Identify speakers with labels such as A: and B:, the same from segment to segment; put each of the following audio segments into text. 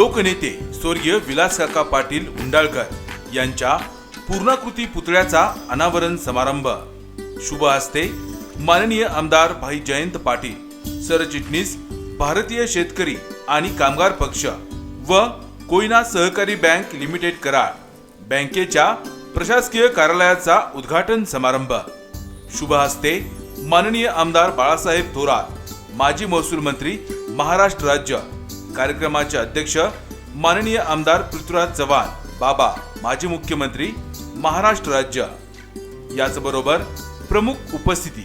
A: लोकनेते स्वर्गीय विलास काका पाटील उंडाळकर यांच्या पूर्णाकृती पुतळ्याचा अनावरण समारंभ. शुभ हस्ते माननीय आमदार भाई जयंत पाटील सरचिटणीस भारतीय शेतकरी आणि कामगार पक्ष व कोयना सहकारी बँक लिमिटेड कराड बँकेच्या प्रशासकीय कार्यालयाचा उद्घाटन समारंभ. शुभ हस्ते माननीय आमदार बाळासाहेब थोरात माजी महसूल मंत्री महाराष्ट्र राज्य कार्यक्रमाचे अध्यक्ष माननीय आमदार पृथ्वीराज चव्हाण बाबा माजी मुख्यमंत्री महाराष्ट्र राज्य. याचबरोबर प्रमुख उपस्थिती.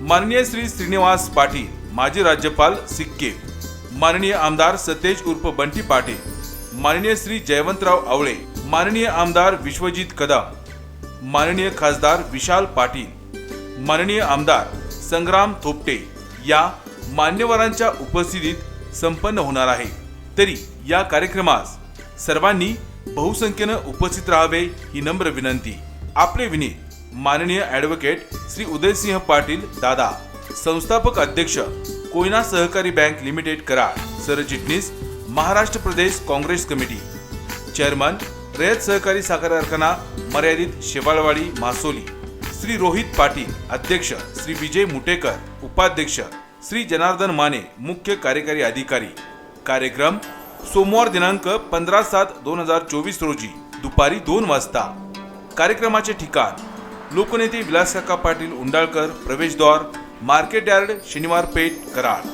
A: माननीय श्री श्रीनिवास पाटील माजी राज्यपाल सिक्कीम माननीय आमदार सतेज उर्फ बंटी पाटील. माननीय श्री जयवंतराव आवळे माननीय आमदार विश्वजित कदम. माननीय खासदार विशाल पाटील. माननीय आमदार संग्राम थोपटे या मान्यवरांच्या उपस्थितीत संपन्न होणार आहे. तरी या कार्यक्रमास सर्वांनी बहुसंख्येनं उपस्थित राहावे ही नम्र विनंती. आपले विनीत माननीय ॲडव्होकेट श्री उदयसिंह पाटील दादा संस्थापक अध्यक्ष कोयना सहकारी बँक लिमिटेड कराड सरचिटणीस महाराष्ट्र प्रदेश काँग्रेस कमिटी चेअरमन रयत सहकारी साखर कारखाना मर्यादित शेवाळवाडी मासोली श्री रोहित पाटील अध्यक्ष श्री विजय मुटेकर उपाध्यक्ष श्री जनार्दन माने मुख्य कार्यकारी अधिकारी. कार्यक्रम सोमवार दिनांक पंधरा सात दोन हजार चोवीस रोजी दुपारी दोन वाजता. कार्यक्रमाचे ठिकाण लोकनेते विलासकाका पाटील उंडाळकर प्रवेशद्वार मार्केट यार्ड शनिवार पेठ कराड.